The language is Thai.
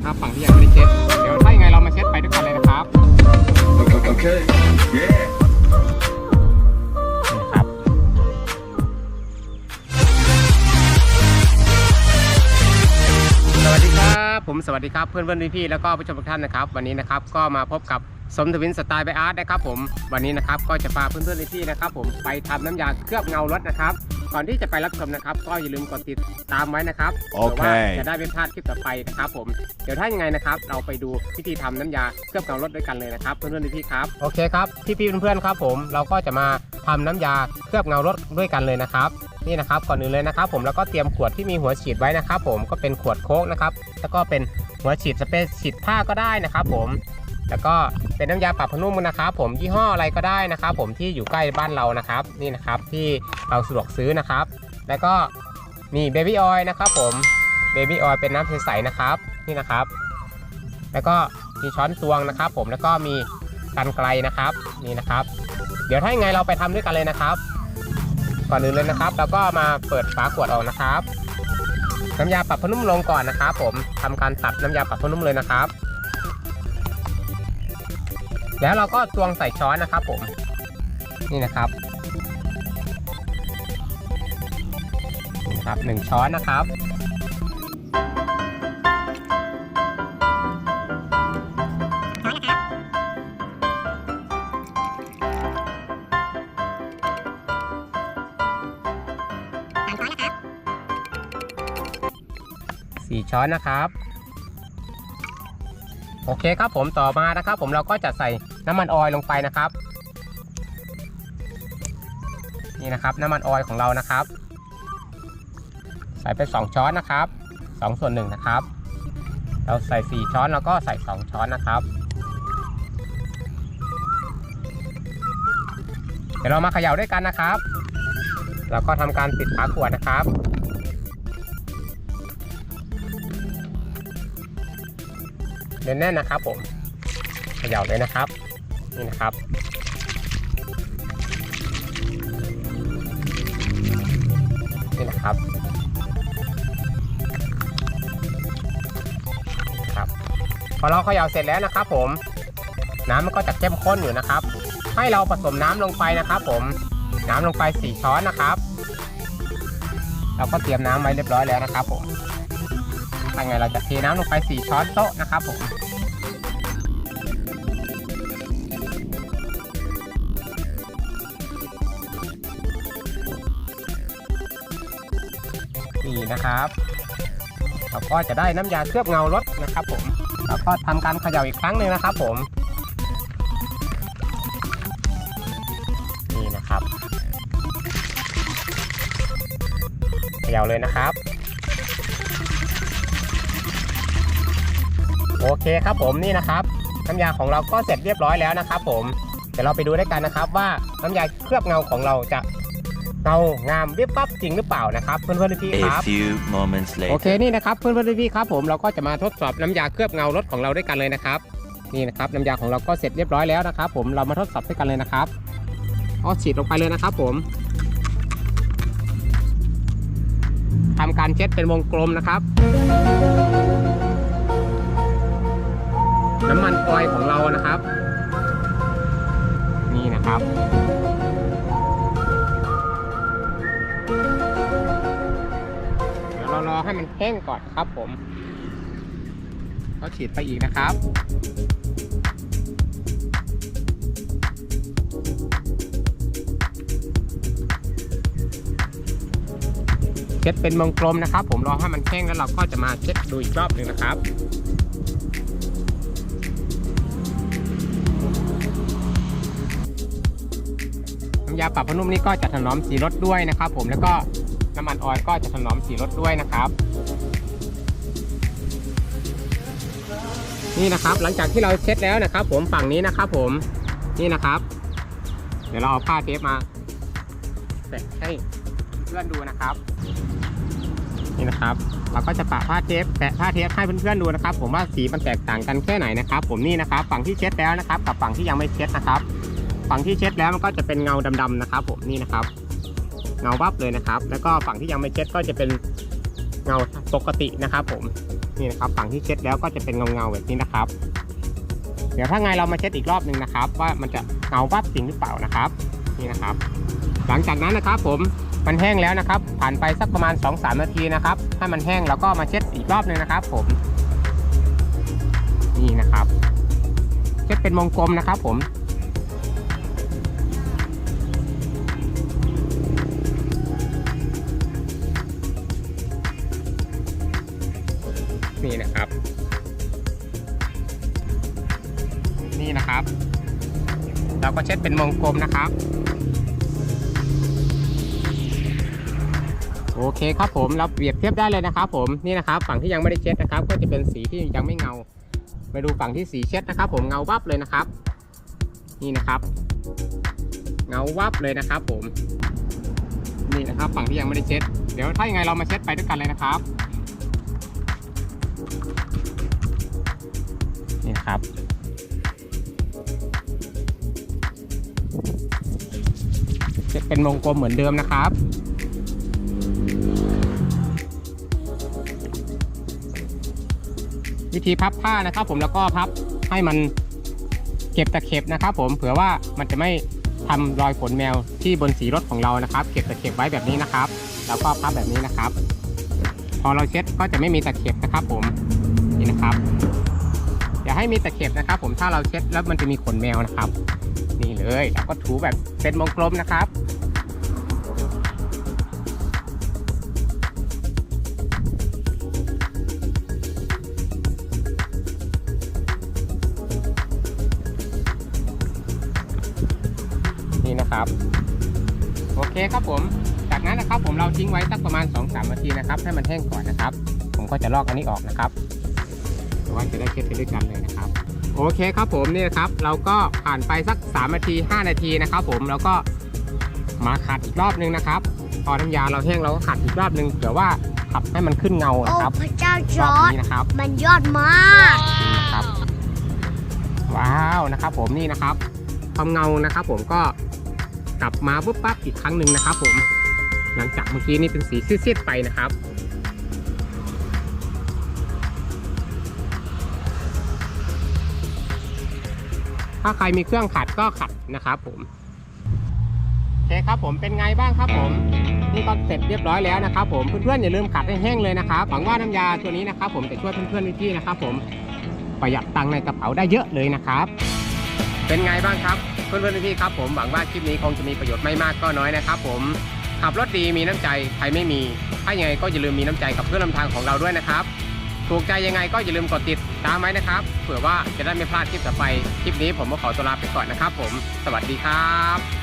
นะครับ ฝั่งที่ยังไม่ได้เช็ด เดี๋ยวถ้ายังไงเรามาเช็ดไปด้วยกันเลยนะครับ Okay. Yeah. นี่นะครับ สวัสดีครับ ผมสวัสดีครับเพื่อนเพื่อนพี่ๆแล้วก็ผู้ชมทุกท่านนะครับ วันนี้นะครับก็มาพบกับสมทวินสไตล์ไบอาร์ตนะครับผม วันนี้นะครับก็จะพาเพื่อนเพื่อนพี่ๆนะครับผมไปทำน้ำยาเคลือบเงารถนะครับ ก่อนที่จะไปรับชมนะครับ ก็อย่าลืมกดติดตามไว้นะครับโอเพื่อเคว่าจะได้ไม่พลาดคลิปต่อไปนะครับผม เดี๋ยวถ้ายังไงนะครับ เราไปดูพิธีทำน้ำยาเคลือบเงารถด้วยกันเลยนะครับ เพื่อนเพื่อนพี่ๆครับ โอเคครับ พี่ๆเพื่อนๆครับ ผม เราก็จะมาทำน้ำยาเคลือบเงารถด้วยกันเลยนะครับ นี่นะครับก่อนอื่นเลยนะครับ ผมแล้วก็เตรียมขวดที่มีหัวฉีดไว้นะครับ ผมก็เป็นขวดโค้กนะครับแล้วก็เป็นหัวฉีดสเปรย์ฉีดผ้าก็ได้นะครับ ผม แล้วก็เป็นน้ำยาปรับผ้านุ่มนะครับผมยี่ห้ออะไรก็ได้นะครับผมที่อยู่ใกล้บ้านเรานะครับนี่นะครับที่เราสะดวกซื้อนะครับ แล้วก็มีเบบี้ออยล์นะครับผมเบบี้ออยล์เป็นน้ำใสๆนะครับนี่นะครับ แล้วก็มีช้อนตวงนะครับ ผมแล้วก็มีกันไกลนะครับนี่นะครับ เดี๋ยวถ้ายังไงเราไปทำด้วยกันเลยนะครับ ก่อนอื่นเลยนะครับเราก็มาเปิดฝาขวดออกนะครับ น้ำยาปรับผ้านุ่มลงก่อนนะครับ ผมทำการตัดน้ำยาปรับผ้านุ่มเลยนะครับ แล้วเราก็ตวงใส่ช้อนนะครับผม นี่นะครับนี่นะครับหนึ่งช้อนนะครับสี่ช้อนนะครับ โอเคครับผมต่อมานะครับ ผมเราก็จะใส่น้ำมันออยล์ลงไปนะครับ นี่นะครับน้ำมันออยล์ของเรานะครับ ใส่ไป 2 ช้อนนะครับ 2 ส่วน1นะครับ เราใส่ 4 ช้อนแล้วก็ใส่ 2 ช้อนนะครับเดี๋ยวเรามาเขย่าด้วยกันนะครับ แล้วก็ทำการปิดฝาขวดนะครับ แน่นๆนะครับผมเขย่าเลยนะครับ นี่นะครับนี่นะครับครับ พอเราเขย่าเสร็จแล้วนะครับ ผม น้ำมันก็จะเข้มข้นอยู่นะครับ ให้เราผสมน้ำลงไปนะครับ ผม น้ำลงไป 4 ช้อนนะครับ เราก็เตรียมน้ำไว้เรียบร้อยแล้วนะครับผม ไงเราจะเทน้ำลงไป 4 ช้อนโต๊ะนะครับผมนี่นะครับเราก็จะได้น้ำยาเคลือบเงารถนะครับผมเราก็ทำการเขย่าอีกครั้งหนึ่งนะครับผมนี่นะครับเขย่าเลยนะครับ โอเคครับผมนี่นะครับน้ำยาของเราก็เสร็จเรียบร้อยแล้วนะครับผมเดี๋ยวเราไปดูด้วยกันนะครับ ว่าน้ำยาเคลือบเงาของเราจะเงางามวิบวับจริงหรือเปล่านะครับเพื่อนๆพี่ๆค A รับ few moments โอ later. เคนี่นะครับเพื่อนๆพี่ๆครับผมเราก็จะมาทดสอบน้ำยาเคลือบเงารถของเราด้วยกันเลยนะครับนี่นะครับน้ำยาของเราก็เสร็จเรียบร้อยแล้วนะครับ ผมเรามาทดสอบด้วยกันเลยนะครับเอาฉีดลงไปเลยนะครับ ผมทำการเช็ดเป็นวงกลมนะครับ น้ำมันออยของเรานะครับ นี่นะครับเดี๋ยวเรารอให้มันแห้งก่อนครับผมก็ฉีดไปอีกนะครับเช็ดเป็นวงกลมนะครับ ผมรอให้มันแห้งแล้วเราก็จะมาเช็ดดูอีกรอบหนึ่งนะครับ ยาปรับผ้านุ่มนี่ก็จะถนอมสีรถด้วยนะครับ ผมแล้วก็น้ำมันออยก็จะถนอมสีรถด้วยนะครับ นี่นะครับหลังจากที่เราเช็ดแล้วนะครับ ผมฝั่งนี้นะครับ ผมนี่นะครับ เดี๋ยวเราเอาผ้าเทปมาแปะให้เพื่อนดูนะครับ นี่นะครับ เราก็จะปะผ้าเทปแปะผ้าเทปให้เพื่อนๆดูนะครับ ผมว่าสีมันแตกต่างกันแค่ไหนนะครับ ผมนี่นะครับ ฝั่งที่เช็ดแล้วนะครับ กับฝั่งที่ยังไม่เช็ดนะครับ ฝั่งที่เช็ดแล้วมันก็จะเป็นเงาดำๆนะครับ ผมนี่นะครับ เงาวับเลยนะครับ แล้วก็ฝั่งที่ยังไม่เช็ดก็จะเป็นเงาปกตินะครับ ผมนี่นะครับฝั่งที่เช็ดแล้วก็จะเป็นเงาๆแบบนี้นะครับ เดี๋ยวถ้าไงเรามาเช็ดอีกรอบหนึ่งนะครับ ว่ามันจะเงาวับจริงหรือเปล่านะครับ นี่นะครับ หลังจากนั้นนะครับ ผมมันแห้งแล้วนะครับ ผ่านไปสักประมาณ 2-3 นาทีนะครับให้มันแห้งแล้วก็มาเช็ดอีกรอบหนึ่งนะครับ ผม นี่นะครับ เช็ดเป็นวงกลมนะครับ ผม ช็ดเป็นวงกลมนะครับ โอเคครับผมเราเปรียบเทียบได้เลยนะครับ ผมนี่นะครับ ฝั่งที่ยังไม่ได้เช็ดนะครับ ก็จะเป็นสีที่ยังไม่เงาไปดูฝั่งที่สีเช็ดนะครับ ผมเงาวับเลยนะครับ นี่นะครับ เงาวับเลยนะครับ ผมนี่นะครับ ฝั่งที่ยังไม่ได้เช็ด เดี๋ยวถ้ายังไงเรามาเช็ดไปด้วยกันเลยนะครับนี่ครับ จะเป็นวงกลมเหมือนเดิมนะครับ วิธีพับผ้านะครับ ผมแล้วก็พับให้มันเก็บตะเข็บนะครับ ผมเผื่อว่ามันจะไม่ทำรอยขนแมวที่บนสีรถของเรานะครับ เก็บตะเข็บไว้แบบนี้นะครับ แล้วก็พับแบบนี้นะครับ พอเราเช็ดก็จะไม่มีตะเข็บนะครับ ผมนี่นะครับอย่าให้มีตะเข็บนะครับ ผมถ้าเราเช็ดแล้วมันจะมีขนแมวนะครับ นี่เลยเราก็ถูแบบเป็นวงกลมนะครับนี่นะครับ โอเคครับผม จากนั้นนะครับผมเราทิ้งไว้สักประมาณ 2-3นาทีนะครับ ให้มันแห้งก่อนนะครับ ผมก็จะลอกอันนี้ออกนะครับเพราะว่าจะได้เช็ดไปด้วยกันเลยนะครับ โอเคครับผมนี่นะครับ เราก็ผ่านไปสัก 3 นาที 5 นาทีนะครับ ผมแล้วก็มาขัดอีกรอบนึงนะครับ พอน้ำยาเราแห้งเราก็ขัดอีกรอบนึงเผื่อว่าขับให้มันขึ้นเงาโอ้นะครับพระเจ้าจรออบร์ดนี้นะครับ มันยอดมากนี่นะครับ ว้าวนะครับ ผมนี่นะครับความเงานะครับ ผมก็กลับมาปุ๊บปั๊บอีกครั้งหนึ่งนะครับ ผม หลังจากเมื่อกี้นี่เป็นสีซีดๆไปนะครับ ถ้าใครมีเครื่องขัดก็ขัดนะครับผมโอเคครับผมเป็นไงบ้างครับผมนี่ก็เสร็จเรียบร้อยแล้วนะครับผมเพื่อนๆอย่าลืมขัดให้แห้งเลยนะครับหวังว่าน้ำยาตัวนี้นะครับ ผมจะช่วยเพื่อนๆพี่ๆนะครับ ผมประหยัดตังค์ในกระเป๋าได้เยอะเลยนะครับ เป็นไงบ้างครับเพื่อนๆพี่ๆครับผมหวังว่าคลิปนี้คงจะมีประโยชน์ไม่มากก็น้อยนะครับ ผมขับรถดีมีน้ำใจใครไม่มี ถ้ายังไงก็อย่าลืมมีน้ำใจกับเพื่อนร่วมทางของเราด้วยนะครับ ถูกใจยังไงก็อย่าลืมกดติดตามไว้นะครับ เผื่อว่าจะได้ไม่พลาดคลิปต่อไป คลิปนี้ผมก็ขอตัวลาไปก่อนนะครับผม สวัสดีครับ